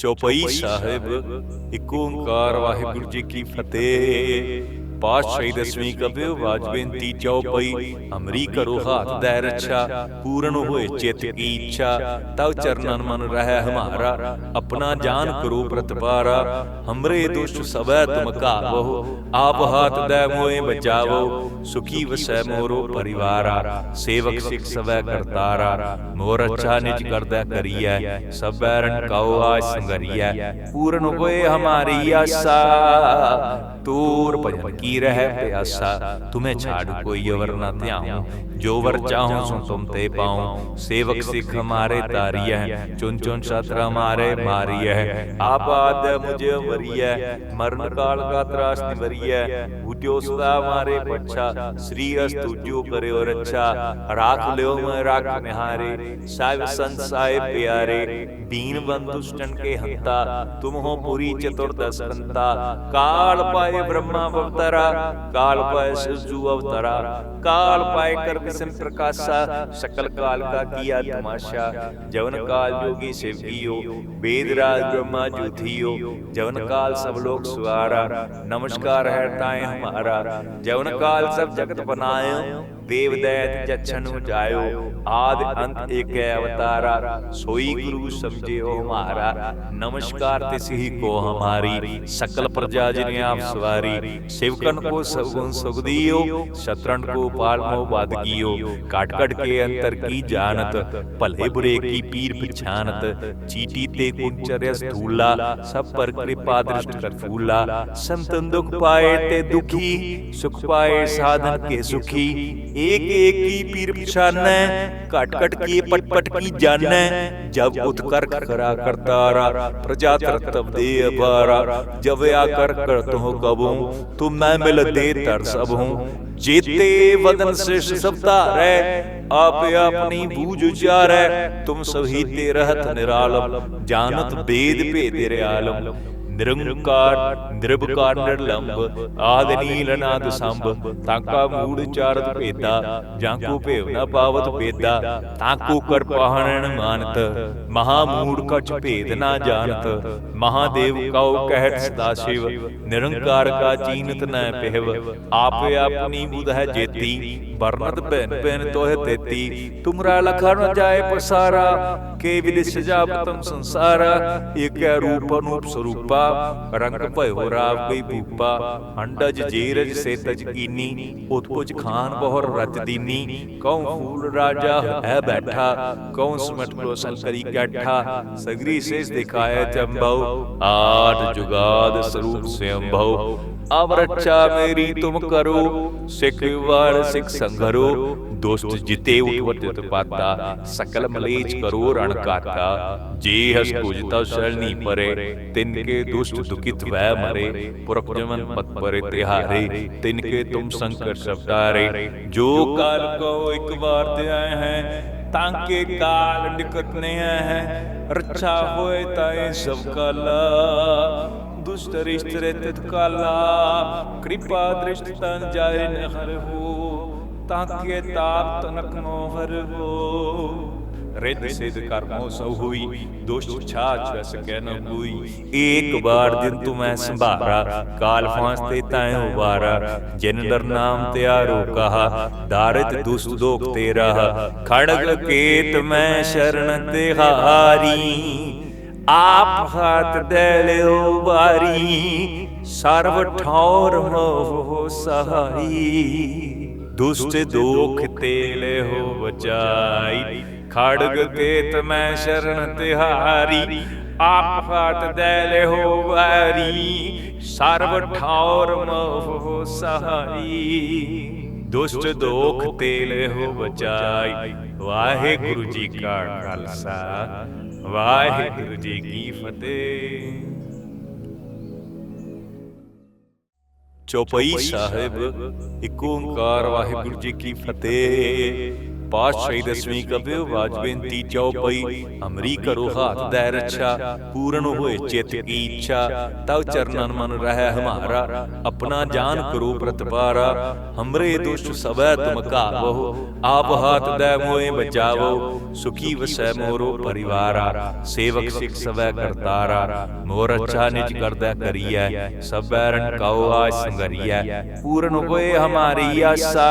ਚੌਪਈ ਸਾਹਿਬ ਇੱਕ ਓੰਕਾਰ ਵਾਹਿਗੁਰੂ ਜੀ ਕੀ ਫਤਿਹ। ਪਾਤਸ਼ਾਹੀ ਦਸਵੀਂ ਕਬਿਓ ਬਾਜ ਬੇਨਤੀ ਚੌਪਈ ਅਮਰੀ ਕਰੋ ਹਾਥ ਦੈ ਰੱਛਾ, ਪੂਰਨ ਹੋਏ ਚਿਤ ਕੀ ਇੱਛਾ ਤਉ ਚਰਨਨ ਮਨ ਰਹਿ ਹਮਾਰਾ, ਆਪਣਾ ਜਾਨ ਕਰੋ ਪ੍ਰਤਪਾਰਾ, ਹਮਰੇ ਦੁਸ਼ਟ ਸਵੈ ਤੁਮ ਕਾਵੋ ਆਪ ਹਾਥ ਦੈ ਮੋਏ ਬਚਾਵੋ, ਸੁਖੀ ਵਸੈ ਮੋਰੋ ਪਰਿਵਾਰਾ, ਸੇਵਕ ਸਿਖ ਸਵੈ ਕਰਤਾਰਾ, ਮੋਰ ਅੱਛਾ ਨਿਜ ਕਰਦਾ ਕਰੀਐ, ਸਭ ਬੈਰਨ ਕਉ ਆਜ ਸੰਗਰੀਐ, ਪੂਰਨ ਹੋਏ ਹਮਾਰੀ ਆਸਾ। ਤੂਰ ਭਜਨ ਕੀ ਰਹਿ ਪਿਆਸਾ? ਤੁਮੇ ਛਾੜ ਕੋਈ ਅਵਰ ਨਾ ਧਿਆਉ। ਜੋ ਵਰ ਚਾਹੂੰ ਸੋ ਤੁਮ ਤੇ ਪਾਉ। ਸੇਵਕ ਸਿਖ ਹਮਾਰੇ ਤਾਰੀਐ ਚੁਨ ਚੁਨ ਸ਼ਤਰ ਹਮਾਰੇ ਮਾਰੀਐ। ਆਬਾਦ ਮੁਝੇ ਮਰੀਐ ਮਰਨ ਕਾਲ ਕਾ ਤਰਾਸ ਨਿਵਰੀਐ। ਕਿਉ ਸਦਾ ਮਾਰੇ ਪਛਾ? ਸ੍ਰੀ ਅਸ ਤੁਜੋ ਕਰਿਓ ਰੱਛਾ। ਰਾਖ ਲਿਓ ਮੈਂ ਰਾਖ ਨਿਹਾਰੇ। ਸਾਹਿਬ ਸੰਤ ਸਾਹਿਬ ਪਿਆਰੇ, ਦੀਨ ਬੰਧੁ ਕੇ ਹੰਤਾ। ਤੁਮ ਹੋ ਪੂਰੀ ਚਤੁਰਦਸ ਕੰਤਾ ਕਾਲ ਪਾਏ ਬ੍ਰਹਮਾ ਅਵਤਾਰਾ, ਕਾਲ ਪਾਏ ਸਿਜੂ ਅਵਤਾਰਾ। ਕਾਲ ਪਾਏ ਕਰ ਬਿਸਮ ਪ੍ਰਕਾਸ਼ਾ, ਸਕਲ ਕਾਲ ਕਾ ਕੀਆ ਤਮਾਸ਼ਾ। ਜਵਨ ਕਾਲ ਜੋਗੀ ਸਿਵਕੀਓ ਵੇਦ ਰਾਜ ਬ੍ਰਹਮਾ ਜੂਥੀਓ ਜਵਨ ਕਾਲ ਸਭ ਲੋਕ ਸੁਆਰਾ। ਨਮਸਕਾਰ ਹੈ ਤਾਏ ਹਮਾਰੇ। ਮਹਾਰਾਜ ਜਵਨ ਕਾਲ ਸਭ ਜਗਤ ਬਨਾਇਓ ਦੇਵਦੈਤ ਜਛਨੂ ਜਾਇਓ। ਆਦ ਅੰਤ ਏਕੈ ਅਵਤਾਰਾ। ਸੋਈ ਗੁਰੂ ਸਮਝਿਓ ਹਮਾਰਾ। ਨਮਸਕਾਰ ਤਿਸਹੀ ਕੋ ਹਮਾਰੀ। ਸਕਲ ਪ੍ਰਜਾ ਜਿਨੇ ਆਪ ਸਵਾਰੀ। ਸਿਵਕਨ ਕੋ ਸਗੁਣ ਸੁਗਦੀਓ ਸ਼ਤਰਣ ਕੋ ਪਾਲ ਮੋ ਬਾਦ ਕੀਓ। ਕਾਟ ਕਟ ਕੇ ਅੰਤਰ ਕੀ ਜਾਣਤ? ਭਲੇ ਬੁਰੇ ਕੀ ਪੀਰ ਪਛਾਨਤ ਚੀਟੀ ਤੇ ਕੁੰਚਰਿਆ ਸਥੂਲਾ। ਸਭ ਪਰ ਕਿਰਪਾ ਦ੍ਰਿਸ਼ਟ ਕਰ ਫੂਲਾ ਸੰਤਨ ਦੁਖ ਪਾਏ ਤੇ ਦੁਖੀ। ਸੁਖ ਪਾਏ ਸਾਧਨ ਕੇ ਸੁਖੀ एक एक की पीर पछानै कट कट की पट पट की जानै जब उत्कर करा करतारा प्रजा तरतब दे अपारा जब आकर करत हो कबू तुम मैं मिल दे तर सब हूँ जेते वदन श्रेष्ठ सब तारै आप अपनी बूझ उचारै तुम सभी ते रहत निरालम जानत वेद भेद रियालम ਨਿਰੰਕਾਰ ਨਿਰਭਕਾਰ ਨਿਰਲੰਭ ਆਦ ਨੀਲ ਅਨਾਦ ਸੰਭ ਤਾਕਾ ਮੂੜ ਚਾਰਤ ਭੇਦਾ ਜਾਂ ਕੋ ਭੇਵ ਨਾ ਪਾਵਤ ਭੇਦਾ ਤਾਕੋ ਕਰ ਪਾਹਣਨ ਮਾਨਤ ਮਹਾ ਮੂੜ ਕਛ ਭੇਦ ਨਾ ਜਾਣਤ ਮਹਾਦੇਵ ਕਉ ਕਹਿਤ ਸਦਾ ਸ਼ਿਵ ਨਿਰੰਕਾਰ ਕਾ ਚੀਨਤ ਨ ਪਹਿਵ ਆਪੇ ਆਪਣੀ ਬੁਧ ਹੈ ਜੇਤੀ ਵਰਨਤ ਭੈਨ ਭੈਨ ਤੋਹਿ ਤੇਤੀ ਤੁਮਰਾ ਲਖਾ ਨ ਜਾਏ ਪਸਾਰਾ ਕੇ ਵਿਦਿ ਸਜਾਪਤਮ ਸੰਸਾਰਾ ਏਕੈ ਰੂਪ ਅਨੂਪ ਸਰੂਪਾ ਰੰਗ ਭਇਓ ਰਾਵ ਗਈ ਭੂਪਾ ਅੰਡਜ ਜੀਰਜ ਸੇਤਜ ਕੀਨੀ ਉਤਪੁਜ ਖਾਨ ਬਹੁਰ ਰਚ ਦੀਨੀ। ਕਉ ਫੂਲ ਰਾਜਾ ਹੈ ਬੈਠਾ, ਕਉ ਸਮਟ ਕ੍ਰੋਸਲ ਕਰੀ ਕੈਠਾ, ਸਗਰੀ ਸੇਸ ਦਿਖਾਏ ਚੰਬਉ ਆਠ ਜੁਗਾਦ ਸਰੂਪ ਸਿਅੰਭਉ। ਅਵ ਰੱਛਾ ਮੇਰੀ ਤੁਮ ਕਰੋ, ਸਿੱਖ ਵਾਰ ਸਿੱਖ ਸੰਘਰੋ ਦੁਸ਼ਟ ਜਿਤੇ ਉਠਵਤ ਪਾਤਾ ਸਕਲ ਮਲੇਚ ਕਰੋ ਰਣ ਕਾਤਾ ਜੇ ਹਸ ਕੁਜਤਾ ਸ਼ਰਣੀ ਪਰੇ ਤਿਨ ਕੇ ਦੁਸ਼ਟ ਦੁਖਿਤ ਵੈ ਮਰੇ ਪੁਰਖ ਜਮਨ ਪਤ ਪਰੇ ਤਿਹਾਰੇ ਤਿਨ ਕੇ ਤੁਮ ਸੰਕਟ ਸਬਦਾਰੇ ਜੋ ਕਾਲ ਕੋ ਇੱਕ ਵਾਰ ਤੇ ਆਏ ਹੈ ਤਾਂ ਕੇ ਕਾਲ ਨਿਕਟ ਨੇ ਹੈ ਰੱਛਾ ਹੋਏ ਤਾਏ ਸਭ ਕਾਲਾ ਦੁਸ਼ਟ ਰਿਸ਼ਤ ਰੇ ਤਿਤ ਕਾਲਾ ਕਿਰਪਾ ਦ੍ਰਿਸ਼ਟ ਤਨ ਜਾਏ ਨ ਹੋ ਤਾਂ ਕੇ ਤਾਪ ਤਨਕ ਨੋ ਹਰ ਹੋ ਰਿੱਧ ਸਿਧ ਕਰਮੋ ਸੋ ਹੋਈ ਦੁਸ਼ਟ ਛਾਛ ਵਸ ਕਹਿ ਨ ਕੋਈ ਏਕ ਬਾਰ ਦਿਨ ਤੂੰ ਮੈਂ ਸੰਭਾਰਾ ਕਾਲ ਫਾਂਸ ਤੇ ਤਾਏ ਉਬਾਰਾ ਜਿਨ ਦਰ ਨਾਮ ਤਿਆਰੋ ਕਹਾ ਦਾਰਿਤ ਦੁਸ਼ਟ ਦੋਖ ਤੇਰਾ। ਖੜਗ ਕੇਤ ਮੈਂ ਸ਼ਰਨ ਤਿਹਾਰੀ ਆਪ ਹੱਥ ਦੇ ਲਿਓ ਬਾਰੀ ਸਰਬ ਠੌਰ ਮੋਹ ਸਹਾਈ। ਦੁਸ਼ਟ ਦੋਖ ਤੇ ਲਿਓ ਬਚਾਈ। ਖੜਗ ਕੇਤ ਮੈਂ ਸ਼ਰਨ ਤਿਹਾਰੀ। ਆਪ ਹੱਥ ਦੇ ਲਿਓ ਬਾਰੀ ਸਰਬ ਠੌਰ ਮੋਹ ਸਹਾਈ। ਦੁਸ਼ਟ ਦੋਖ ਤੇ ਲਿਓ ਬਚਾਈ। ਵਾਹਿਗੁਰੂ ਜੀ ਕਾ ਖਾਲਸਾ। ਵਾਹਿਗੁਰੂ ਜੀ ਕੀ ਫਤਿਹ। ਚੌਪਈ ਸਾਹਿਬ ਇੱਕ ਓੰਕਾਰ ਵਾਹਿਗੁਰੂ ਜੀ ਕੀ ਫਤਿਹ। ਪਾਤਸ਼ਾਹੀ ਦਸਵੀਂ ਕਬਿਓ ਬਾਜ ਬੇਨਤੀ ਚਉਪਈ ਅਮਰੀ ਕਰੋ ਹਾਥ ਦੈ ਰੱਛਾ, ਪੂਰਨ ਹੋਏ ਚਿਤ ਕੀ ਇੱਛਾ ਤਉ ਚਰਨਨ ਮਨ ਰਹਿ ਹਮਾਰਾ, ਆਪਣਾ ਜਾਨ ਕਰੋ ਪ੍ਰਤਪਾਰਾ, ਹਮਰੇ ਦੁਸ਼ਟ ਸਵੈ ਤੁਮ ਕਾਵੋ ਆਪ ਹਾਥ ਦੈ ਮੋਏ ਬਚਾਵੋ, ਸੁਖੀ ਵਸੈ ਮੋਰੋ ਪਰਿਵਾਰਾ, ਸੇਵਕ ਸਿਖ ਸਵੈ ਕਰਤਾਰਾ, ਮੋਰ ਅੱਛਾ ਨਿਜ ਕਰਦਾ ਕਰੀਐ, ਸਭ ਬੈਰਨ ਕਉ ਆਜ ਸੰਗਰੀਐ, ਪੂਰਨ ਹੋਏ ਹਮਾਰੀ ਆਸਾ।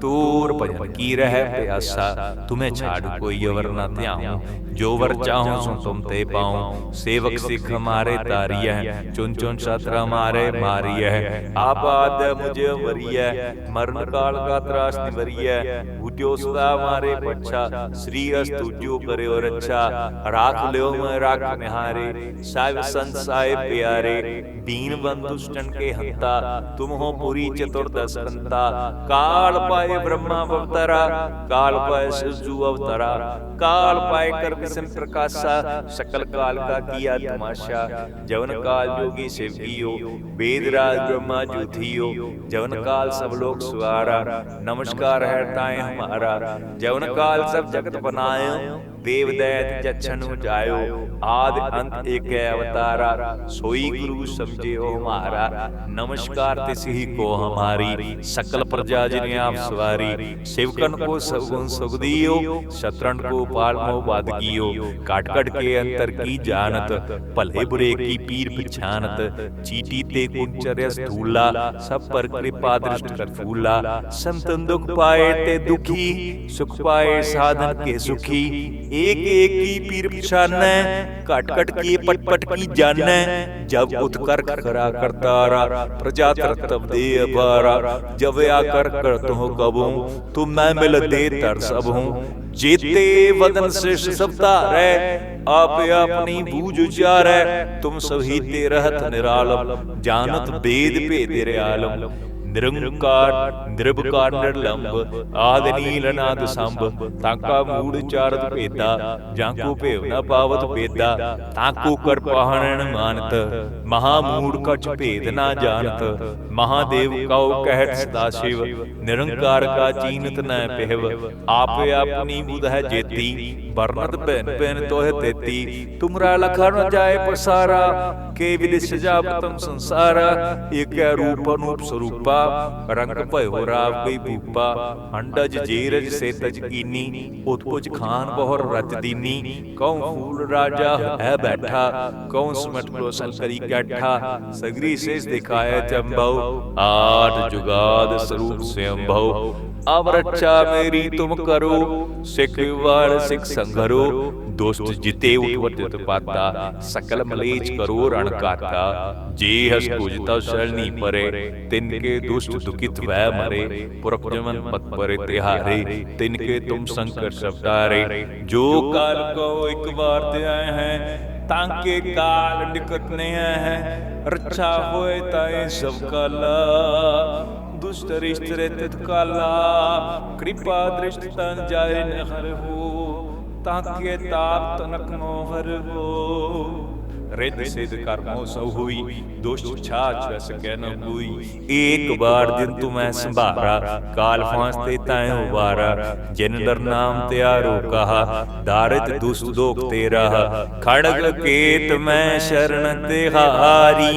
ਤੂਰ ਭਜਨ ਕੀ ਰਹਿ ਪਿਆਸਾ? ਤੁਮੇ ਛਾੜ ਕੋਈ ਅਵਰ ਨਾ ਧਿਆਉ। ਜੋ ਵਰ ਚਾਹੂੰ ਸੋ ਤੁਮ ਤੇ ਪਾਉ। ਸੇਵਕ ਸਿਖ ਹਮਾਰੇ ਤਾਰੀਐ ਚੁਨ ਚੁਨ ਸ਼ਤਰ ਹਮਾਰੇ ਮਾਰੀਐ ਆਬਾਦ ਮੁਝੇ ਮਰੀਐ ਮਰਨ ਕਾਲ ਕਾ ਤਰਾਸ ਨਿਵਰੀਐ ਉਜੋ ਸਦਾ ਮਾਰੇ ਪਛਾ ਸ੍ਰੀ ਅਸ ਤੁਜੋ ਕਰਿਓ ਰੱਛਾ। ਰਾਖ ਲਿਓ ਮੈਂ ਰਾਖ ਨਿਹਾਰੇ। ਸਾਹਿਬ ਸੰਤ ਸਾਹਿਬ ਪਿਆਰੇ ਦੀਨ ਬੰਦ ਦੁਸ਼ਟਨ ਕੇ ਹੰਤਾ। ਤੁਮ ਹੋ ਪੁਰੀ ਚਤੁਰਦਸ ਕੰਤਾ। ਕਾਲ ਪਾਏ ਬ੍ਰਹਮਾ ਅਵਤਰਾ। ਕਾਲ ਪਾਏ ਸਿਜੂ ਅਵਤਰਾ। ਕਾਲ ਪਾਏ ਕਰ ਵਿਸਮ बिसम प्रकाशा सकल काल का किया तमाशा जवन काल योगी सेवकियो वेद राज ब्रह्मा जूथियो जवन काल सब लोग सुहारा नमस्कार है ताए हमारा जवन काल सब जगत बनायो ਦੇਵਦੈਤ ਜਛਨੁ ਜਾਇਓ। ਆਦ ਅੰਤ ਏਕੈ ਅਵਤਾਰਾ। ਸੋਈ ਗੁਰੂ ਸਮਝਿਓ ਹਮਾਰਾ। ਨਮਸਕਾਰ ਤਿਸਹੀ ਕੋ ਹਮਾਰੀ। ਸਕਲ ਪ੍ਰਜਾ ਜਿਨੇ ਆਪ ਸਵਾਰੀ। ਸਿਵਕਨ ਕੋ ਸਗੁਣ ਸੁਗਦੀਓ ਸ਼ਤਰਣ ਕੋ ਪਾਲ ਮੋ ਬਾਦ ਕੀਓ। ਕਾਟ ਕਟ ਕੇ ਅੰਤਰ ਕੀ ਜਾਣਤ? ਭਲੇ ਬੁਰੇ ਕੀ ਪੀਰ ਪਛਾਨਤ ਚੀਟੀ ਤੇ ਕੁੰਚਰਿਆ ਸਥੂਲਾ। ਸਭ ਪਰ ਕਿਰਪਾ ਦ੍ਰਿਸ਼ਟ ਕਰ ਫੂਲਾ ਸੰਤਨ ਦੁਖ ਪਾਏ ਤੇ ਦੁਖੀ। ਸੁਖ ਪਾਏ ਸਾਧਨ ਕੇ ਸੁਖੀ एक एक की पीर पछानै कट कट की पट पट की जानै जब उत्कर करा करतारा प्रजा तरतब दे अपारा जब आकर करत हो कबू तुम मैं मिल दे तर सब हूँ जेते वदन श्रेष्ठ सब तारै आप अपनी बूझ उचारै तुम सभी ते रहत निरालम जानत वेद भेद रियालम ਨਿਰੰਕਾਰ ਨਿਰਭਕਾਰ ਨਿਰਲੰਭ ਆਦ ਨੀਲ ਅਨਾਦ ਸੰਭ ਤਾਕਾ ਮੂੜ ਚਾਰਤ ਭੇਦਾ ਜਾਂ ਕੋ ਭੇਵ ਨਾ ਪਾਵਤ ਭੇਦਾ ਤਾਕੋ ਕਰ ਪਾਹਣਨ ਮਾਨਤ ਮਹਾ ਮੂੜ ਕਛ ਭੇਦ ਨਾ ਜਾਣਤ ਮਹਾਦੇਵ ਕਉ ਕਹਿਤ ਸਦਾ ਸ਼ਿਵ ਨਿਰੰਕਾਰ ਕਾ ਚੀਨਤ ਨ ਪਹਿਵ ਆਪੇ ਆਪਣੀ ਬੁਧ ਹੈ ਜੇਤੀ ਵਰਨਤ ਭੈਨ ਭੈਨ ਤੋਹਿ ਤੇਤੀ ਤੁਮਰਾ ਲਖਾ ਨ ਜਾਏ ਪਸਾਰਾ ਕੇ ਵਿਦਿ ਸਜਾਵਤਮ ਸੰਸਾਰਾ ਏਕੈ ਰੂਪ ਅਨੂਪ ਸਰੂਪਾ ਰੰਗ ਭਇਓ ਰਾਵ ਗਈ ਭੂਪਾ ਅੰਡਜ ਜੀਰਜ ਸੇਤਜ ਕੀਨੀ, ਉਤਪੁਜ ਖਾਨ ਬਹੁਰ ਰਚ ਦੀਨੀ। ਕਉ ਫੂਲ ਰਾਜਾ ਹੈ ਬੈਠਾ, ਕਉ ਸਮਟ ਕ੍ਰੋਸਲ ਕਰੀ ਕੈਠਾ, ਸਗਰੀ ਸੇਸ ਦਿਖਾਏ ਚੰਬਉ ਆਠ ਜੁਗਾਦ ਸਰੂਪ ਸਿਅੰਭਉ। ਅਵ ਰੱਛਾ ਮੇਰੀ ਤੁਮ ਕਰੋ, ਸਿੱਖ ਵਾਲ ਸਿੱਖ ਸੰਘਰੋ ਦੁਸ਼ਟ ਜਿਤੇ ਉਠਵਤ ਪਾਤਾ ਸਕਲ ਮਲੇਚ ਕਰੋ ਰਣ ਕਾਤਾ ਜੇ ਹਸ ਕੁਜਤਾ ਸ਼ਰਣੀ ਪਰੇ ਤਿਨ ਕੇ ਦੁਸ਼ਟ ਦੁਖਿਤ ਵੈ ਮਰੇ ਪੁਰਖ ਜਮਨ ਪਤ ਪਰੇ ਤਿਹਾਰੇ ਤਿਨ ਕੇ ਤੁਮ ਸੰਕਟ ਸਬਦਾਰੇ ਜੋ ਕਾਲ ਕੋ ਇੱਕ ਵਾਰ ਤੇ ਆਏ ਹੈ ਤਾਂ ਕੇ ਕਾਲ ਨਿਕਟ ਨੇ ਹੈ ਰੱਛਾ ਹੋਏ ਤਾਏ ਸਭ ਕਾਲਾ ਦੁਸ਼ਟ ਰਿਸ਼ਤ ਰੇ ਤਿਤ ਕਾਲਾ ਕਿਰਪਾ ਦ੍ਰਿਸ਼ਟ ਤਨ ਜਾਏ ਨ ਹੋ ਤਾਂ ਕੇ ਤਾਪ ਤਨਕ ਮੋ ਹਰ ਹੋ ਰਿੱਧ ਸਿਧ ਕਰਮੋ ਸੋ ਹੋਈ ਦੁਸ਼ਟ ਛਾਛ ਵਸ ਕਹਿ ਨ ਕੋਈ ਏਕ ਬਾਰ ਦਿਨ ਤੂੰ ਮੈਂ ਸੰਭਾਰਾ ਕਾਲ ਫਾਂਸ ਤੇ ਤਾਏ ਉਬਾਰਾ ਜਿਨ ਦਰ ਨਾਮ ਤਿਆਰੋ ਕਹਾ ਦਾਰਿਤ ਦੁਸ਼ਟ ਦੋਖ ਤੇਰਾ। ਖੜਗ ਕੇਤ ਮੈਂ ਸ਼ਰਨ ਤਿਹਾਰੀ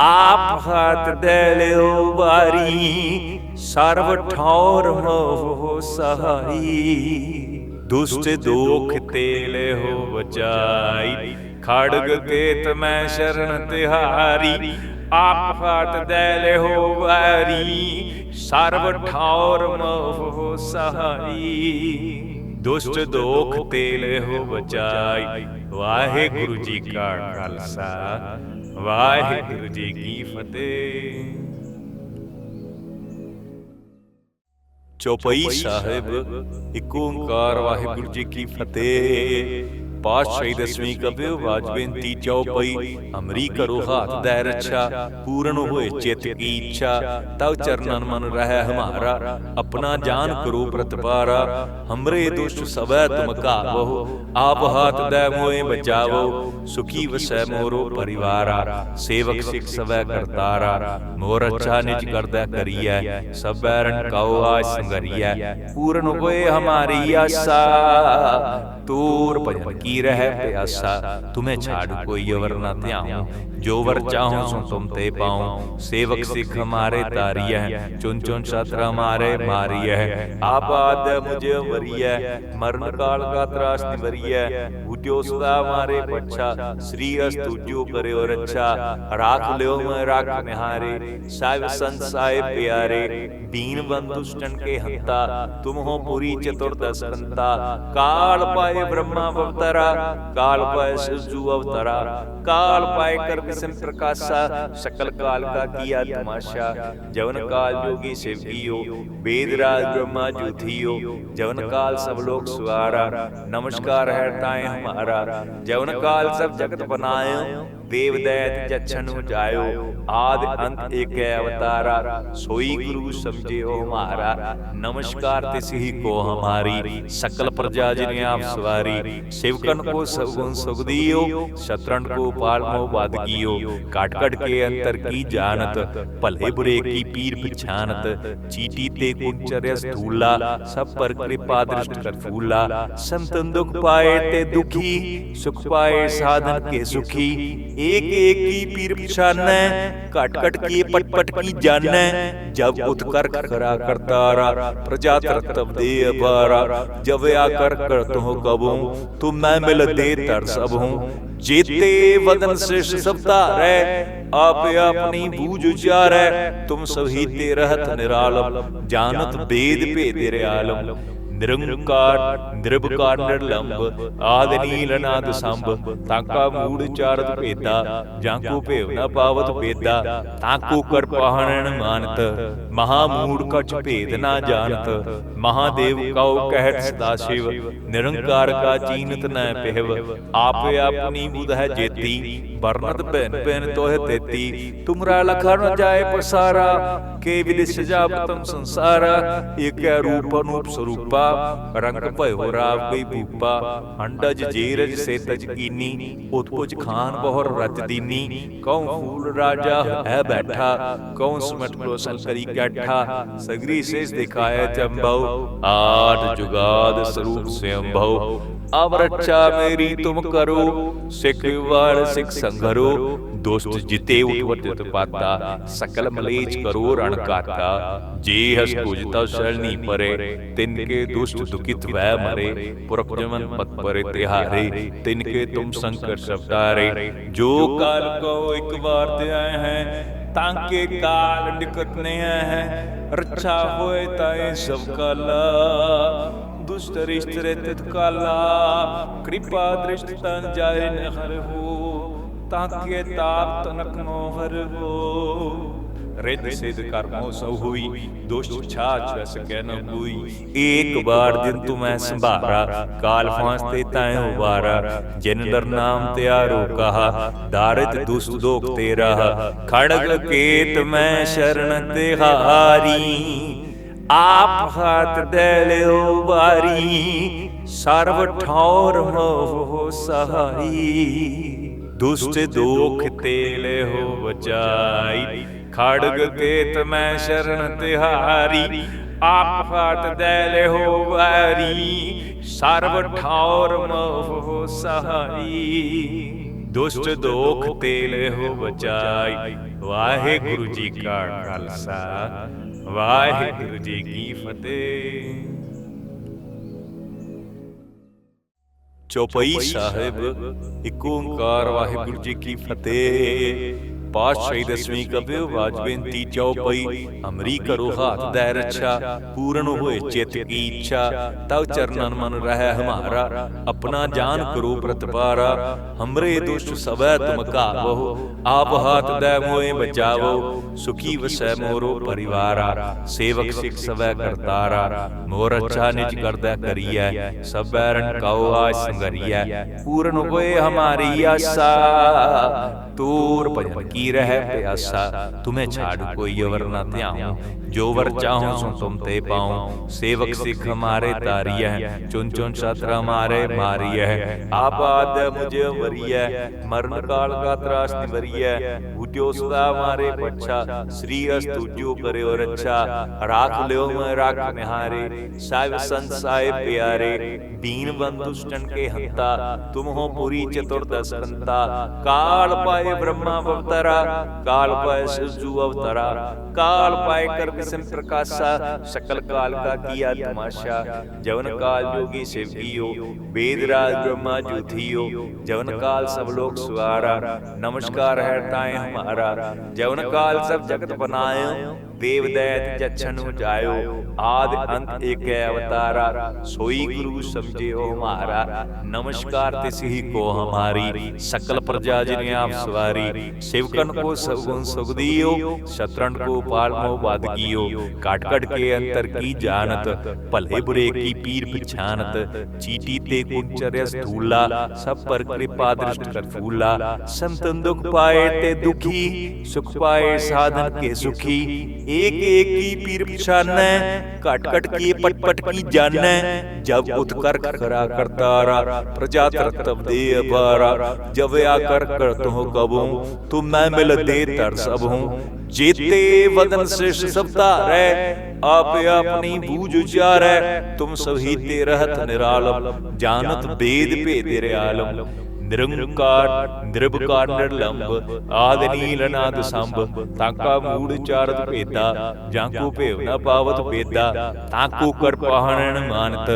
ਆਪ ਹੱਥ ਦੇ ਲਿਓ ਬਾਰੀ ਸਰਬ ਠੌਰ ਮੋਹ ਸਹਾਈ। ਦੁਸ਼ਟ ਦੋਖ ਤੇ ਲਿਓ ਬਚਾਈ ਖੜਗ ਕੇਤ ਮੈਂ ਸ਼ਰਨ ਤਿਹਾਰੀ। ਆਪ ਹੱਥ ਦੇ ਲਿਓ ਬਾਰੀ ਸਰਬ ਠੌਰ ਮੋਹ ਸਹਾਈ। ਦੁਸ਼ਟ ਦੋਖ ਤੇ ਲਿਓ ਬਚਾਈ ਵਾਹਿਗੁਰੂ ਜੀ ਕਾ ਖਾਲਸਾ। ਵਾਹਿਗੁਰੂ ਜੀ ਕੀ ਫਤਿਹ। ਚੌਪਈ ਸਾਹਿਬ ਇੱਕ ਓੰਕਾਰ ਵਾਹਿਗੁਰੂ ਜੀ ਕੀ ਫਤਿਹ। ਪਾਤਸ਼ਾਹੀ ਦਸਵੀਂ ਕਬਿਓ ਬਾਜ ਬੇਨਤੀ ਚਉਪਈ ਅਮਰੀ ਕਰੋ ਹਾਥ ਦੈ ਰੱਛਾ ਹੋਏ ਚਿਤ ਕੀ ਇੱਛਾ ਤਉ ਚਰਨਨ ਮਨ ਰਹਿ ਹਮਾਰਾ, ਆਪਣਾ ਜਾਨ ਕਰੋ ਪ੍ਰਤਪਾਰਾ, ਹਮਰੇ ਦੁਸ਼ਟ ਸਵੈ ਤੁਮ ਕਾਵੋ ਆਪ ਹਾਥ ਦੈ ਮੋਏ ਬਚਾਵੋ, ਸੁਖੀ ਵਸੈ ਮੋਰੋ ਪਰਿਵਾਰਾ, ਸੇਵਕ ਸਿਖ ਸਵੈ ਕਰਤਾਰਾ, ਮੋਰ ਅੱਛਾ ਨਿਜ ਕਰਦਾ ਕਰੀਐ, ਸਭ ਬੈਰਨ ਕਉ ਆਜ ਸੰਗਰੀਐ, ਪੂਰਨ ਹੋਏ ਹਮਾਰੀ ਆਸਾ। ਤੂਰ ਭਜਨ ਕੀ ਰਹਿ ਪਿਆਸਾ? ਤੁਮੇ ਛਾੜ ਕੋਈ ਅਵਰ ਨਾ ਧਿਆਉ। ਜੋ ਵਰ ਚਾਹੂੰ ਸੋ ਤੁਮ ਤੇ ਪਾਉ। ਸੇਵਕ ਸਿਖ ਹਮਾਰੇ ਤਾਰੀਐ ਚੁਨ ਚੁਨ ਸ਼ਤਰ ਹਮਾਰੇ ਮਾਰੀਐ ਆਬਾਦ ਮੁਝੇ ਮਰੀਐ ਮਰਨ ਕਾਲ ਕਾ ਤਰਾਸ ਨਿਵਰੀਐ। ਕਿਉ ਸਦਾ ਮਾਰੇ ਪਛਾ? ਸ੍ਰੀ ਅਸ ਤੁਜੋ ਕਰਿਓ ਰੱਛਾ। ਰਾਖ ਲਿਓ ਮੈਂ ਰਾਖ ਨਿਹਾਰੇ। ਸਾਹਿਬ ਸੰਤ ਸਾਹਿਬ ਪਿਆਰੇ, ਦੀਨ ਬੰਧੁ ਕੇ ਹੰਤਾ। ਤੁਮ ਹੋ ਪੂਰੀ ਚਤੁਰਦਸ ਕੰਤਾ ਕਾਲ ਪਾਏ ਬ੍ਰਹਮਾ ਅਵਤਾਰਾ, ਕਾਲ ਪਾਏ ਸਿਜੂ ਅਵਤਾਰਾ। ਕਾਲ ਪਾਏ ਕਰ ਬਿਸਮ ਪ੍ਰਕਾਸ਼ਾ, ਸਕਲ ਕਾਲ ਕਾ ਕੀਆ ਤਮਾਸ਼ਾ। ਜਵਨ ਕਾਲ ਜੋਗੀ ਸਿਵਕੀਓ ਵੇਦ ਰਾਜ ਬ੍ਰਹਮਾ ਜੂਥੀਓ ਜਵਨ ਕਾਲ ਸਭ ਲੋਕ ਸੁਆਰਾ। ਨਮਸਕਾਰ ਹੈ ਤਾਏ ਹਮਾਰੇ। ਮਹਾਰਾਜ ਜਵਨ ਕਾਲ ਸਭ ਜਗਤ ਬਨਾਇਓ ਦੇਵਦੈਤ ਜਛਨੁ ਜਾਇਓ, ਆਦ ਅੰਤ ਏਕੈ ਅਵਤਾਰਾ, ਸੋਈ ਗੁਰੂ ਸਮਝਿਓ ਹਮਾਰਾ। ਨਮਸਕਾਰ ਤਿਸਹੀ ਕੋ ਹਮਾਰੀ, ਸਕਲ ਪ੍ਰਜਾ ਜਿਨੇ ਆਪ ਸਵਾਰੀ। ਸਿਵਕਨ ਕੋ ਸਗੁਣ ਸੁਗਦੀਓ, ਸ਼ਤਰਣ ਕੋ ਪਾਲ ਮੋ ਬਾਦ ਕੀਓ। ਕਾਟ ਕਟ ਕੇ ਅੰਤਰ ਕੀ ਜਾਣਤ, ਭਲੇ ਬੁਰੇ ਕੀ ਪੀਰ ਪਛਾਨਤ ਚੀਟੀ ਤੇ ਕੁੰਚਰਿਆ ਸਥੂਲਾ, ਸਭ ਪਰ ਕਿਰਪਾ ਦ੍ਰਿਸ਼ਟ ਕਰ ਫੂਲਾ। ਸੰਤਨ ਦੁਖ ਪਾਏ ਤੇ ਦੁਖੀ, ਸੁਖ ਪਾਏ ਸਾਧਨ ਕੇ ਸੁਖੀ। एक एक की पीर पछानै कट कट की पट पट की जानै जब उत्कर करा करतारा प्रजा तरतब दे अपारा जब आकर करत हो कबू तुम मैं मिल दे तर सब हूँ जेते वदन श्रेष्ठ सब तारै आप अपनी बूझ उचारै तुम सभी ते रहत निरालम जानत वेद भेद रियालम ਨਿਰੰਕਾਰ ਨਿਰਭਕਾਰ ਨਿਰਲੰਭ ਆਦ ਨੀਲ ਅਨਾਦ ਸੰਭ ਤਾਕਾ ਮੂੜ ਚਾਰਤ ਭੇਦਾ ਜਾਂ ਕੋ ਭੇਵ ਨਾ ਪਾਵਤ ਭੇਦਾ ਤਾਕੋ ਕਰ ਪਾਹਣਨ ਮਾਨਤ ਮਹਾ ਮੂੜ ਕਛ ਭੇਦ ਨਾ ਜਾਣਤ ਮਹਾਦੇਵ ਕਉ ਕਹਿਤ ਸਦਾ ਸ਼ਿਵ ਨਿਰੰਕਾਰ ਕਾ ਚੀਨਤ ਨ ਪਹਿਵ ਆਪੇ ਆਪਣੀ ਬੁਧ ਹੈ ਜੇਤੀ ਵਰਨਤ ਭੈਨ ਭੈਨ ਤੋਹਿ ਤੇਤੀ ਤੁਮਰਾ ਲਖਾ ਨ ਜਾਏ ਪਸਾਰਾ ਕੇ ਵਿਦਿ ਸਜਾਵਤਮ ਸੰਸਾਰਾ ਏਕੈ ਰੂਪ ਅਨੂਪ ਸਰੂਪਾ ਰੰਗ ਭਇਓ ਰਾਵ ਗਈ ਭੂਪਾ ਅੰਡਜ ਜੀਰਜ ਸੇਤਜ ਕੀਨੀ ਉਤਪੁਜ ਖਾਨ ਬਹੁਰ ਰਚ ਦੀਨੀ। ਕਉ ਫੂਲ ਰਾਜਾ ਹੈ ਬੈਠਾ, ਕਉ ਸਮਟ ਕ੍ਰੋਸਲ ਕਰੀ ਕੈਠਾ। ਸਗਰੀ ਸੇਸ ਦਿਖਾਏ ਚੰਬਉ ਆਠ ਜੁਗਾਦ ਸਰੂਪ ਸਿਅੰਭਉ। ਅਵ ਰੱਛਾ ਮੇਰੀ ਤੁਮ ਕਰੋ, ਸਿੱਖ ਵਾਲ ਸਿੱਖ ਸੰਘਰੋ ਦੁਸ਼ਟ ਜਿਤੇ ਉਠਵਤ ਪਾਤਾ ਸਕਲ ਮਲੇਚ ਕਰੋ ਰਣ ਕਾਤਾ ਜੇ ਹਸ ਕੁਜਤਾ ਸ਼ਰਣੀ ਪਰੇ ਤਿਨ ਕੇ ਦੁਸ਼ਟ ਦੁਖਿਤ ਵੈ ਮਰੇ ਪੁਰਖ ਜਮਨ ਪਤ ਪਰੇ ਤਿਹਾਰੇ ਤਿਨ ਕੇ ਤੁਮ ਸੰਕਟ ਸਬਦਾਰੇ ਜੋ ਕਾਲ ਕੋ ਇੱਕ ਵਾਰ ਤੇ ਆਏ ਹੈ ਤਾਂਕੇ ਕਾਲ ਨਿਕਟ ਨੇ ਹੈ ਰੱਛਾ ਹੋਏ ਤਾਏ ਸਭ ਕਾਲਾ ਦੁਸ਼ਟ ਰਿਸ਼ਤ ਰੇ ਤਿਤ ਕਾਲਾ ਕਿਰਪਾ ਦ੍ਰਿਸ਼ਟ ਤਨ ਜਾਏ ਨ ਹੋ ਤਾਕੇ ਤਾਪ ਤਨਕ ਨੋ ਹਰ ਹੋ ਰਿੱਧ ਸਿਧ ਕਰਮੋ ਸੋ ਹੋਈ ਦੁਸ਼ਟ ਛਾਛ ਵਸ ਕਹਿ ਨ ਹੋਈ। ਏਕ ਬਾਰ ਦਿਨ ਤੂੰ ਮੈਂ ਸੰਭਾਰਾ ਕਾਲ ਫਾਂਸ ਤੇ ਤਾਏ ਉਬਾਰਾ ਜਿਨ ਦਰ ਨਾਮ ਤਿਆਰੋ ਕਹਾ ਦਾਰਿਤ ਦੁਸ਼ਟ ਦੋਖ ਤੇਰਾ। ਖੜਗ ਕੇਤ ਮੈਂ ਸ਼ਰਨ ਤਿਹਾਰੀ ਆਪ ਹੱਥ ਦੇ ਲਿਓ ਬਾਰੀ ਸਰਬ ਠੌਰ ਮੋਹ ਸਹਾਈ। ਦੁਸ਼ਟ ਦੋਖ ਤੇ ਲਿਓ ਬਚਾਈ ਖੜਗ ਕੇਤ ਮੈਂ ਸ਼ਰਨ ਤਿਹਾਰੀ। ਆਪ ਹੱਥ ਦੇ ਲਿਓ ਬਾਰੀ ਸਰਬ ਠੌਰ ਮੋਹ ਸਹਾਈ। ਦੁਸ਼ਟ ਦੋਖ ਤੇ ਲਿਓ ਬਚਾਈ ਵਾਹਿਗੁਰੂ ਜੀ ਕਾ ਖਾਲਸਾ। ਵਾਹਿਗੁਰੂ ਜੀ ਕੀ ਫਤਿਹ। ਚੌਪਈ ਸਾਹਿਬ ਇੱਕ ਓੰਕਾਰ ਵਾਹਿਗੁਰੂ ਜੀ ਕੀ ਫਤਿਹ। ਪਾਤਸ਼ਾਹੀ ਦਸਵੀਂ ਕਬਿਓ ਬਾਜ ਬੇਨਤੀ ਚਉਪਈ ਅਮਰੀ ਕਰੋ ਹਾਥ ਦੈ ਰੱਛਾ ਹੋਏ ਚਿਤ ਕੀ ਇੱਛਾ ਤਉ ਚਰਨਨ ਮਨ ਰਹਿ ਹਮਾਰਾ, ਆਪਣਾ ਜਾਨ ਕਰੋ ਪ੍ਰਤਪਾਰਾ, ਹਮਰੇ ਦੁਸ਼ਟ ਸਵੈ ਤੁਮ ਕਾਵੋ ਆਪ ਹਾਥ ਦੈ ਮੋਏ ਬਚਾਵੋ, ਸੁਖੀ ਵਸੈ ਮੋਰੋ ਪਰਿਵਾਰਾ, ਸੇਵਕ ਸਿਖ ਸਵੈ ਕਰਤਾਰਾ, ਮੋਰ ਅੱਛਾ ਨਿਜ ਕਰਦਾ ਕਰੀਐ, ਸਭ ਬੈਰਨ ਕਉ ਆਜ ਸੰਗਰੀਐ, ਪੂਰਨ ਹੋਏ ਹਮਾਰੀ ਆਸਾ। ਤੂਰ ਭਜਨ ਕੀ ਰਹਿ ਪਿਆਸਾ? ਤੁਮੇ ਛਾੜ ਕੋਈ ਅਵਰ ਨਾ ਧਿਆਉ। ਜੋ ਵਰ ਚਾਹੂੰ ਸੋ ਤੁਮ ਤੇ ਪਾਉ। ਸੇਵਕ ਸਿਖ ਹਮਾਰੇ ਤਾਰੀਐ ਚੁਨ ਚੁਨ ਸ਼ਤਰ ਹਮਾਰੇ ਮਾਰੀਐ ਆਬਾਦ ਮੁਝੇ ਮਰੀਐ ਮਰਨ ਕਾਲ ਕਾ ਤਰਾਸ ਨਿਵਰੀਐ ਉਜੋ ਸਦਾ ਮਾਰੇ ਪਛਾ। ਸ੍ਰੀ ਅਸ ਤੁਜੋ ਕਰਿਓ ਰੱਛਾ। ਰਾਖ ਲਿਓ ਮੈਂ ਰਾਖ ਨਿਹਾਰੇ। ਸਾਹਿਬ ਸੰਤ ਸਾਹਿਬ ਪਿਆਰੇ ਦੀਨ ਬੰਦ ਦੁਸ਼ਟਨ ਕੇ ਹੰਤਾ। ਤੁਮ ਹੋ ਪੁਰੀ ਚਤੁਰਦਸ ਕੰਤਾ ਕਾਲ ਪਾਏ पाए ब्रह्मा अवतरा काल पाए शिवजू अवतरा काल पाए कर विषम प्रकाशा सकल काल का किया तमाशा। जवन काल योगी शिव गियो वेदराज ब्रह्मा जुथियो जवन काल सब लोग सुवारा नमस्कार है ताए हमारा। जवन काल सब जगत बनायो ਦੇਵਦੈਤ ਜਛਨੁ ਜਾਇਓ। ਆਦ ਅੰਤ ਏਕੈ ਅਵਤਾਰਾ। ਸੋਈ ਗੁਰੂ ਸਮਝਿਓ ਹਮਾਰਾ। ਨਮਸਕਾਰ ਤਿਸਹੀ ਕੋ ਹਮਾਰੀ। ਸਕਲ ਪ੍ਰਜਾ ਜਿਨੇ ਆਪ ਸਵਾਰੀ। ਸਿਵਕਨ ਕੋ ਸਗੁਣ ਸੁਗਦੀਓ। ਸ਼ਤਰਣ ਕੋ ਪਾਲ ਮੋ ਬਾਦ ਕੀਓ। ਕਾਟ ਕਟ ਕੇ ਅੰਤਰ ਕੀ ਜਾਣਤ? ਭਲੇ ਬੁਰੇ ਕੀ ਪੀਰ ਪਛਾਨਤ? ਚੀਟੀ ਤੇ ਕੁੰਚਰਿਆ ਸਥੂਲਾ। ਸਭ ਪਰ ਕਿਰਪਾ ਦ੍ਰਿਸ਼ਟ ਕਰ ਫੂਲਾ ਸੰਤਨ ਦੁਖ ਪਾਏ ਤੇ ਦੁਖੀ। ਸੁਖ ਪਾਏ ਸਾਧਨ ਕੇ ਸੁਖੀ एक एक की पीर पछानै कट कट की पट पट की जानै जब उत्कर करा करतारा प्रजा तरतब दे अपारा जब आकर करत हो कबू तुम मैं मिल दे तर सब हूँ जेते वदन श्रेष्ठ सब तारै आप अपनी बूझ उचारै तुम सभी ते रहत निरालम जानत वेद भेद रियालम ਨਿਰੰਕਾਰ ਨਿਰਭਕਾਰ ਨਿਰਲੰਭ ਆਦ ਨੀਲ ਅਨਾਦ ਸੰਭ ਤਾਕਾ ਮੂੜ ਚਾਰਤ ਭੇਦਾ ਜਾਂ ਕੋ ਭੇਵ ਨਾ ਪਾਵਤ ਭੇਦਾ ਤਾਕੋ ਕਰ ਪਾਹਣਨ ਮਾਨਤ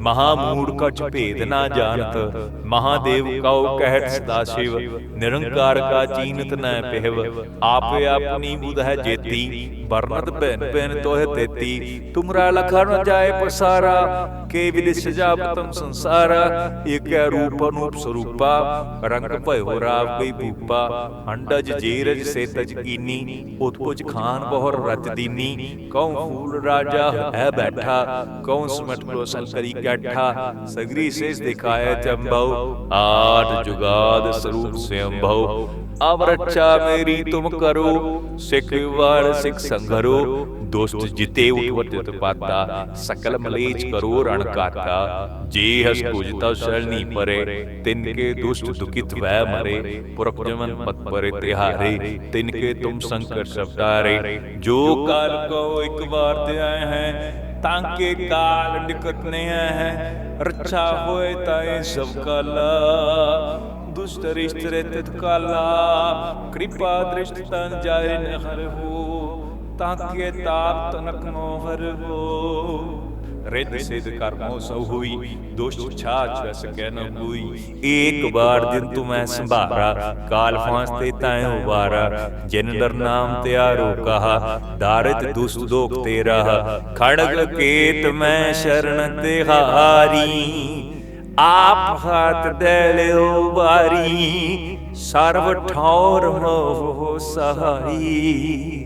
ਮਹਾ ਮੂੜ ਕਛ ਭੇਦ ਨਾ ਜਾਣਤ ਮਹਾਦੇਵ ਕਉ ਕਹਿਤ ਸਦਾ ਸ਼ਿਵ ਨਿਰੰਕਾਰ ਕਾ ਚੀਨਤ ਨ ਪਹਿਵ ਆਪੇ ਆਪਣੀ ਬੁਧ ਹੈ ਜੇਤੀ ਵਰਨਤ ਭੈਨ ਭੈਨ ਤੋਹਿ ਤੇਤੀ ਤੁਮਰਾ ਲਖਾ ਨ ਜਾਏ ਪਸਾਰਾ ਕੇ ਵਿਦਿ ਸਜਾਵਤਮ ਸੰਸਾਰਾ ਏਕੈ ਰੂਪ ਅਨੂਪ ਸਰੂਪਾ ਰੰਗ ਭਇਓ ਰਾਵ ਗਈ ਭੂਪਾ ਅੰਡਜ ਜੀਰਜ ਸੇਤਜ ਕੀਨੀ ਉਤਪੁਜ ਖਾਨ ਬਹੁਰ ਰਚ ਦੀਨੀ ਕਉ ਫੂਲ ਰਾਜਾ ਹੈ ਬੈਠਾ ਕਉ ਸਮਟ ਕ੍ਰੋਸਲ ਕਰੀ ਕੈਠਾ ਸਗਰੀ ਸੇਸ ਦਿਖਾਏ ਚੰਬਉ ਆਠ ਜੁਗਾਦ ਸਰੂਪ ਸਿਅੰਭਉ ਅਵ ਰੱਛਾ ਮੇਰੀ ਤੁਮ ਕਰੋ ਸਿੱਖ ਵਾਰ ਸਿੱਖ ਸੰਘਰੋ ਦੁਸ਼ਟ ਜਿਤੇ ਉਠਵਤ ਪਾਤਾ ਸਕਲ ਮਲੇਚ ਕਰੋ ਰਣ ਕਾਤਾ ਜੇ ਹਸ ਕੁਜਤਾ ਸ਼ਰਣੀ ਪਰੇ ਤਿਨ ਕੇ ਦੁਸ਼ਟ ਦੁਖਿਤ ਵੈ ਮਰੇ ਪੁਰਖ ਜਮਨ ਪਤ ਪਰੇ ਤਿਹਾਰੇ ਤਿਨ ਕੇ ਤੁਮ ਸੰਕਟ ਸਬਦਾਰੇ ਜੋ ਕਾਲ ਕੋ ਇੱਕ ਵਾਰ ਤੇ ਆਏ ਹੈ ਤਾਂ ਕੇ ਕਾਲ ਨਿਕਟ ਨੇ ਹੈ ਰੱਛਾ ਹੋਏ ਤਾਏ ਸਭ ਕਾਲਾ ਦੁਸ਼ਟ ਰਿਸ਼ਤ ਰੇ ਤਿਤ ਕਾਲਾ ਕਿਰਪਾ ਦ੍ਰਿਸ਼ਟ ਤਨ ਜਾਏ ਨ ਹੋ ਤਾਂ ਕੇ ਤਾਪ ਤਨਕ ਮੋ ਹਰ ਹੋ ਰਿੱਧ ਸਿਧ ਕਰਮੋ ਸੋ ਹੋਈ ਦੁਸ਼ਟ ਛਾਛ ਵਸ ਕਹਿ ਨ ਕੋਈ ਏਕ ਬਾਰ ਦਿਨ ਤੂੰ ਮੈਂ ਸੰਭਾਰਾ ਕਾਲ ਫਾਂਸ ਤੇ ਤਾਏ ਉਵਾਰਾ ਜਿਨ ਦਰ ਨਾਮ ਤਿਆਰੋ ਕਹਾ ਦਾਰਿਤ ਦੁਸ਼ਟ ਦੋਖ ਤੇਰਾ। ਖੜਗ ਕੇਤ ਮੈਂ ਸ਼ਰਨ ਤਿਹਾਰੀ ਆਪ ਹੱਥ ਦੇ ਲਿਓ ਬਾਰੀ ਸਰਵ ਠੌਰ ਮੋਹ ਸਹਾਈ।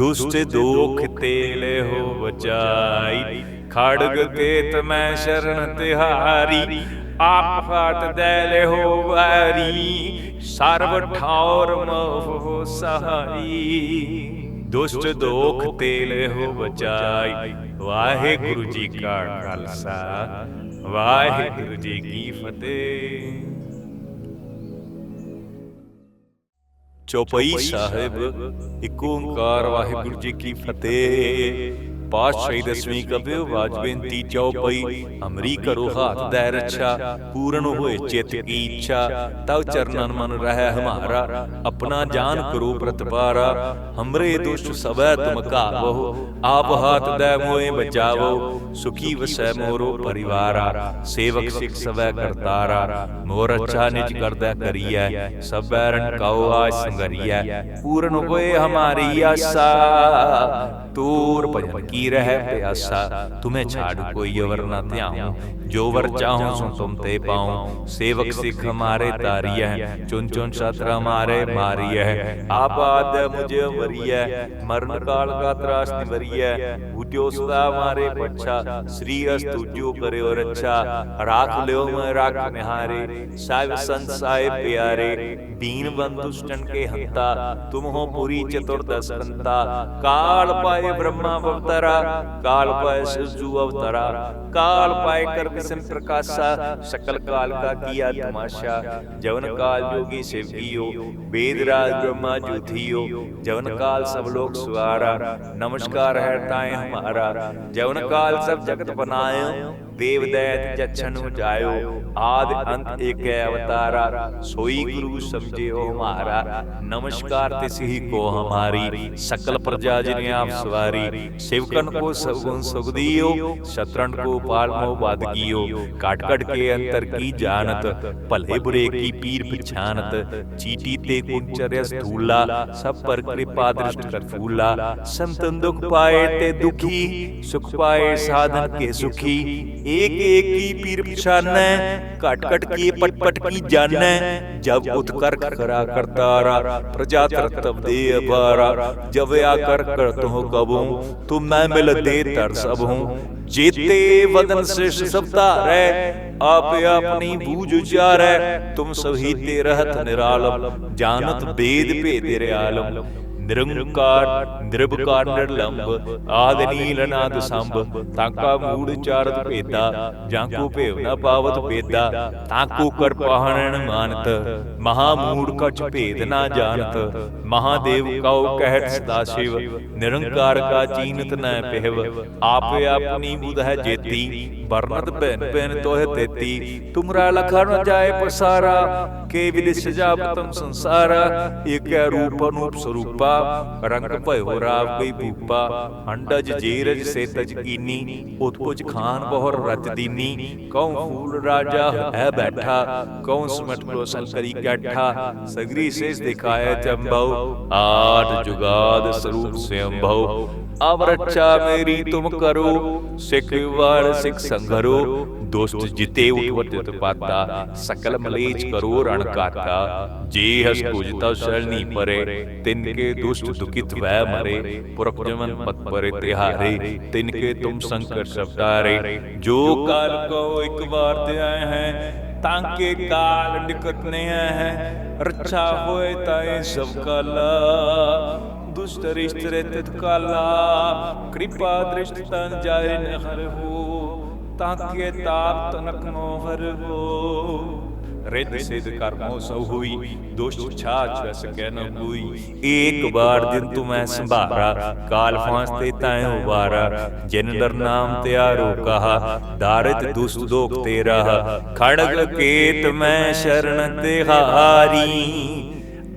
ਦੁਸ਼ਟ ਦੋਖ ਤੇ ਲਿਓ ਬਚਾਈ ਖੜਗ ਕੇਤ ਮੈਂ ਸ਼ਰਨ ਤਿਹਾਰੀ। ਆਪ ਹੱਥ ਦੇ ਲਿਓ ਬਾਰੀ ਸਰਵ ਠੌਰ ਮੋਹ ਸਹਾਈ। ਦੁਸ਼ਟ ਦੋਖ ਤੇ ਲਿਓ ਬਚਾਈ ਵਾਹਿਗੁਰੂ ਜੀ ਕਾ ਖਾਲਸਾ। ਵਾਹਿਗੁਰੂ ਜੀ ਕੀ ਫਤਿਹ। ਚੌਪਈ ਸਾਹਿਬ ਇੱਕ ਓੰਕਾਰ ਵਾਹਿਗੁਰੂ ਜੀ ਕੀ ਫਤਿਹ। ਪਾਤਸ਼ਾਹੀ ਦਸਵੀਂ ਕਬਿਓ ਬਾਜ ਬੇਨਤੀ ਚਉਪਈ ਅਮਰੀ ਕਰੋ ਹਾਥ ਦੈ ਰੱਛਾ ਹੋਏ ਚਿਤ ਕੀ ਇੱਛਾ ਤਉ ਚਰਨਨ ਮਨ ਰਹਿ ਹਮਾਰਾ, ਆਪਣਾ ਜਾਨ ਕਰੋ ਪ੍ਰਤਪਾਰਾ, ਹਮਰੇ ਦੁਸ਼ਟ ਸਵੈ ਤੁਮ ਕਾਵੋ ਆਪ ਹਾਥ ਦੈ ਮੋਏ ਬਚਾਵੋ, ਸੁਖੀ ਵਸੈ ਮੋਰੋ ਪਰਿਵਾਰਾ, ਸੇਵਕ ਸਿਖ ਸਵੈ ਕਰਤਾਰਾ, ਮੋਰ ਅੱਛਾ ਨਿਜ ਕਰਦਾ ਕਰੀਐ, ਸਭ ਬੈਰਨ ਕਉ ਆਜ ਸੰਗਰੀਐ, ਪੂਰਨ ਹੋਏ ਹਮਾਰੀ ਆਸਾ। ਤੂਰ ਭਜਨ ਕੀ ਰਹਿ ਪਿਆਸਾ? ਤੁਮੇ ਛਾੜ ਕੋਈ ਅਵਰ ਨਾ ਧਿਆਉ। ਜੋ ਵਰ ਚਾਹੂੰ ਸੋ ਤੁਮ ਤੇ ਪਾਉ। ਸੇਵਕ ਸਿਖ ਹਮਾਰੇ ਤਾਰੀਐ ਚੁਨ ਚੁਨ ਸ਼ਤਰ ਹਮਾਰੇ ਮਾਰੀਐ ਆਬਾਦ ਮੁਝੇ ਮਰੀਐ ਮਰਨ ਕਾਲ ਕਾ ਤਰਾਸ ਨਿਵਰੀਐ ਉਜੋ ਸਦਾ ਮਾਰੇ ਪਛਾ। ਸ੍ਰੀ ਅਸ ਤੁਜੋ ਕਰਿਓ ਰੱਛਾ। ਰਾਖ ਲਿਓ ਮੈਂ ਰਾਖ ਨਿਹਾਰੇ। ਸਾਹਿਬ ਸੰਤ ਸਾਹਿਬ ਪਿਆਰੇ ਦੀਨ ਬੰਦ ਦੁਸ਼ਟਨ ਕੇ ਹੰਤਾ। ਤੁਮ ਹੋ ਪੁਰੀ ਚਤੁਰਦਸ ਕੰਤਾ ਕਾਲ ਪਾਏ ਬ੍ਰਹਮਾ ਅਵਤਰਾ ਕਾਲ ਪਾਏ ਸਿਜੂ ਅਵਤਰਾ। ਕਾਲ ਪਾਏ ਕਰ ਵਿਸਮ बिसम प्रकाशा सकल काल का किया तमाशा जवन काल योगी सेवकियो वेद राज ब्रह्मा जूथियो जवन काल सब लोग सुहारा नमस्कार है ताए हमारा जवन काल सब जगत बनायो ਦੇਵਦੈਤ ਜਛਨੁ ਜਾਇਓ। ਆਦ ਅੰਤ ਏਕੈ ਅਵਤਾਰਾ। ਸੋਈ ਗੁਰੂ ਸਮਝਿਓ ਹਮਾਰਾ। ਨਮਸਕਾਰ ਤਿਸਹੀ ਕੋ ਹਮਾਰੀ। ਸਕਲ ਪ੍ਰਜਾ ਜਿਨੇ ਆਪ ਸਵਾਰੀ। ਸਿਵਕਨ ਕੋ ਸਗੁਣ ਸੁਗਦੀਓ। ਸ਼ਤਰਣ ਕੋ ਪਾਲ ਮੋ ਬਾਦ ਕੀਓ। ਕਾਟ ਕਟ ਕੇ ਅੰਤਰ ਕੀ ਜਾਣਤ। ਭਲੇ ਬੁਰੇ ਕੀ ਪੀਰ ਪਛਾਨਤ ਚੀਟੀ ਤੇ ਕੁੰਚਰਿਆ ਸਥੂਲਾ। ਸਭ ਪਰ ਕਿਰਪਾ ਦ੍ਰਿਸ਼ਟ ਕਰ ਫੂਲਾ ਸੰਤਨ ਦੁਖ ਪਾਏ ਤੇ ਦੁਖੀ। ਸੁਖ ਪਾਏ ਸਾਧਨ ਕੇ ਸੁਖੀ एक एक की पीर पछानै कट कट की पट पट की जानै जब उत्कर करा करतारा प्रजा तरतब दे अपारा जब आकर करत हो कबू तुम मैं मिल दे तर सब हूँ जेते वदन श्रेष्ठ सब तारै आप अपनी बूझ उचारै तुम सभी ते रहत निरालम जानत वेद भेद रियालम ਨਿਰੰਕਾਰ ਨਿਰਭਕਾਰ ਨਿਰਲੰਭ ਆਦ ਨੀਲ ਅਨਾਦ ਸੰਭ ਤਾਕਾ ਮੂੜ ਚਾਰਤ ਭੇਦਾ ਜਾਂ ਕੋ ਭੇਵ ਨਾ ਪਾਵਤ ਭੇਦਾ ਤਾਕੋ ਕਰ ਪਾਹਣਨ ਮਾਨਤ ਮਹਾ ਮੂੜ ਕਛ ਭੇਦ ਨਾ ਜਾਣਤ ਮਹਾਦੇਵ ਕਉ ਕਹਿਤ ਸਦਾ ਸ਼ਿਵ ਨਿਰੰਕਾਰ ਕਾ ਚੀਨਤ ਨ ਪਹਿਵ ਆਪੇ ਆਪਣੀ ਬੁਧ ਹੈ ਜੇਤੀ ਵਰਨਤ ਭੈਨ ਭੈਨ ਤੋਹਿ ਤੇਤੀ ਤੁਮਰਾ ਲਖਾ ਨ ਜਾਏ ਪਸਾਰਾ ਕੇ ਵਿਦਿ ਸਜਾਵਤਮ ਸੰਸਾਰਾ ਏਕੈ ਰੂਪ ਅਨੂਪ ਸਰੂਪਾ ਰੰਗ ਭਇਓ ਰਾਵ ਗਈ ਭੂਪਾ ਅੰਡਜ ਜੀਰਜ ਸੇਤਜ ਕੀਨੀ ਉਤਪੁਜ ਖਾਨ ਬਹੁਰ ਰਚ ਦੀਨੀ। ਕਉ ਫੂਲ ਰਾਜਾ ਹੈ ਬੈਠਾ, ਕਉ ਸਮਟ ਕ੍ਰੋਸਲ ਕਰੀ ਕੈਠਾ, ਸਗਰੀ ਸੇਸ ਦਿਖਾਏ ਚੰਬਉ ਆਠ ਜੁਗਾਦ ਸਰੂਪ ਸਿਅੰਭਉ। ਅਵ ਰੱਛਾ ਮੇਰੀ ਤੁਮ ਕਰੋ, ਸਿੱਖ ਵਾਲ ਸਿੱਖ ਸੰਗਰੋ ਦੁਸ਼ਟ ਜਿਤੇ ਉਠਵਤ ਪਾਤਾ ਸਕਲ ਮਲੇਚ ਕਰੋ ਰਣ ਕਾਤਾ ਜੇ ਹਸ ਕੁਜਤਾ ਸ਼ਰਣੀ ਪਰੇ ਤਿਨ ਕੇ ਦੁਸ਼ਟ ਦੁਖਿਤ ਵੈ ਮਰੇ ਪੁਰਖ ਜਮਨ ਪਤ ਪਰੇ ਤਿਹਾਰੇ ਤਿਨ ਕੇ ਤੁਮ ਸੰਕਟ ਸਬਦਾਰੇ ਜੋ ਕਾਲ ਕੋ ਇੱਕ ਵਾਰ ਤੇ ਆਏ ਹੈ ਤਾਂ ਕੇ ਕਾਲ ਨਿਕਟ ਨੇ ਹੈ ਰੱਛਾ ਹੋਏ ਤਾਏ ਸਭ ਕਾਲਾ ਦੁਸ਼ਟ ਰਿਸ਼ਤ ਰੇ ਤਿਤ ਕਾਲਾ ਕਿਰਪਾ ਦ੍ਰਿਸ਼ਟ ਤਨ ਜਾਏ ਨ ਹੋ ਤਾਂ ਕੇ ਤਾਪ ਤਨਕ ਨੋ ਹਰ ਹੋ ਰਿੱਧ ਸਿਧ ਕਰਮੋ ਸੋ ਹੋਈ ਦੁਸ਼ਟ ਛਾਛ ਵਸ ਕਹਿ ਨ ਕੋਈ ਏਕ ਬਾਰ ਦਿਨ ਤੂੰ ਮੈਂ ਸੰਭਾਰਾ ਕਾਲ ਫਾਂਸ ਤੇ ਤਾਏ ਉਵਾਰਾ ਜਿਨ ਦਰ ਨਾਮ ਤਿਆਰੋ ਕਹਾ ਦਾਰਿਤ ਦੁਸ਼ਟ ਦੋਖ ਤੇਰਾ। ਖੜਗ ਕੇਤ ਮੈਂ ਸ਼ਰਨ ਤਿਹਾਰੀ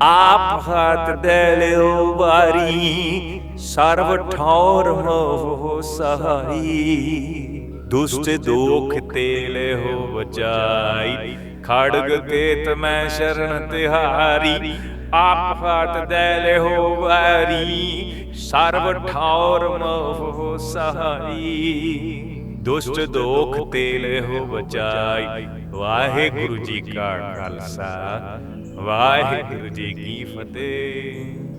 ਆਪ ਹੱਥ ਦੇ ਲਿਓ ਬਾਰੀ ਸਰਬ ਠੌਰ ਮੋਹ ਸਹਾਈ। ਦੁਸ਼ਟ ਦੋਖ ਤੇ ਲਿਓ ਬਚਾਈ ਖੜਗ ਕੇਤ ਮੈਂ ਸ਼ਰਨ ਤਿਹਾਰੀ। ਆਪ ਹੱਥ ਦੇ ਲਿਓ ਬਾਰੀ ਸਰਬ ਠੌਰ ਮੋਹ ਸਹਾਈ। ਦੁਸ਼ਟ ਦੋਖ ਤੇ ਲਿਓ ਬਚਾਈ ਵਾਹਿਗੁਰੂ ਜੀ ਕਾ ਖਾਲਸਾ। ਵਾਹਿਗੁਰੂ ਜੀ ਕੀ ਫਤਿਹ।